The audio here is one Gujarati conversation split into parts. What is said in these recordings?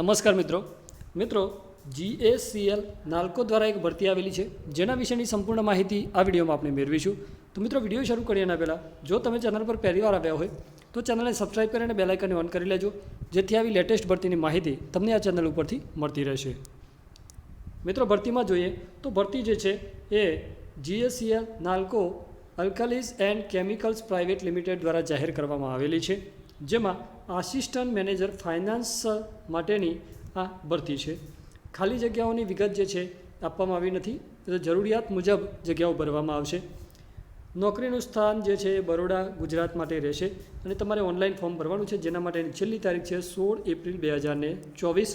નમસ્કાર મિત્રો. મિત્રો જીએસસીએલ નાલ્કો દ્વારા એક ભરતી આવેલી છે. જેના વિશેની સંપૂર્ણ માહિતી આ વિડીયોમાં આપણે મેળવીશું. તો મિત્રો, વીડિયો શરૂ કરીએ એના પહેલાં, જો તમે ચેનલ પર પહેલીવાર આવ્યા હોય, તો ચેનલને સબસ્ક્રાઈબ કરીને બેલ આઇકનને ઓન કરી લેજો, જેથી આવી લેટેસ્ટ ભરતીની માહિતી તમને આ ચેનલ ઉપરથી મળતી રહેશે. મિત્રો, ભરતીમાં જોઈએ, તો ભરતી જે છે, એ GSCL Nalco alkalis and chemicals private limited દ્વારા જાહેર કરવામાં આવેલી છે. જેમાં આસિસ્ટન્ટ મેનેજર ફાઇનાન્સ માટેની આ ભરતી છે. ખાલી જગ્યાઓની વિગત જે છે આપવામાં આવી નથી. જરૂરિયાત મુજબ જગ્યાઓ ભરવામાં આવશે. નોકરીનું સ્થાન જે છે એ બરોડા, ગુજરાત માટે રહેશે અને તમારે ઓનલાઈન ફોર્મ ભરવાનું છે. જેના માટેની છેલ્લી તારીખ છે સોળ એપ્રિલ બે હજારને ચોવીસ.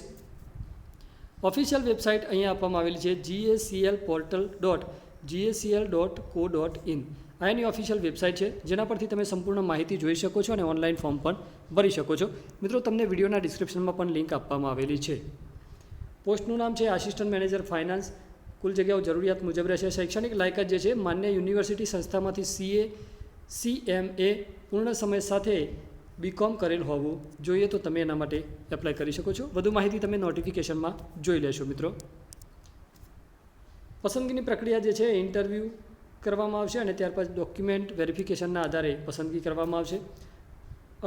ઓફિશિયલ વેબસાઇટ અહીંયા આપવામાં આવેલી છે. GACL portal dot GACL dot co dot in આ એની ઓફિશિયલ વેબસાઇટ છે. જેના પરથી તમે સંપૂર્ણ માહિતી જોઈ શકો છો અને ઓનલાઈન ફોર્મ પણ ભરી શકો છો. મિત્રો, તમને વિડીયોના ડિસ્ક્રિપ્શનમાં પણ લિંક આપવામાં આવેલી છે. પોસ્ટનું નામ છે આસિસ્ટન્ટ મેનેજર ફાઇનાન્સ કુલ જગ્યાઓ જરૂરિયાત મુજબ રહેશે. શૈક્ષણિક લાયકાત જે છે, માન્ય યુનિવર્સિટી સંસ્થામાંથી સીએ સીએમએ પૂર્ણ સમય સાથે બીકોમ કરેલ હોવું જોઈએ તો તમે એના માટે એપ્લાય કરી શકો છો. વધુ માહિતી તમે નોટિફિકેશનમાં જોઈ લેશો મિત્રો. પસંદગીની પ્રક્રિયા જે છે ઇન્ટરવ્યૂ કરવામાં આવશે અને ત્યારબાદ ડોક્યુમેન્ટ વેરિફિકેશનના આધારે પસંદગી કરવામાં આવશે.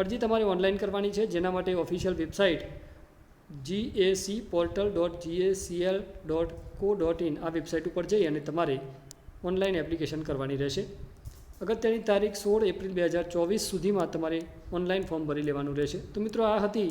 અરજી તમારે ઓનલાઈન કરવાની છે, જેના માટે official website GAC portal dot GACL dot co dot in આ વેબસાઇટ ઉપર જઈ અને તમારે ઓનલાઈન એપ્લિકેશન કરવાની રહેશે. અગત્યની તારીખ સોળ એપ્રિલ બે હજાર ચોવીસ સુધીમાં તમારે ઓનલાઈન ફોર્મ ભરી લેવાનું રહેશે. તો મિત્રો, આ હતી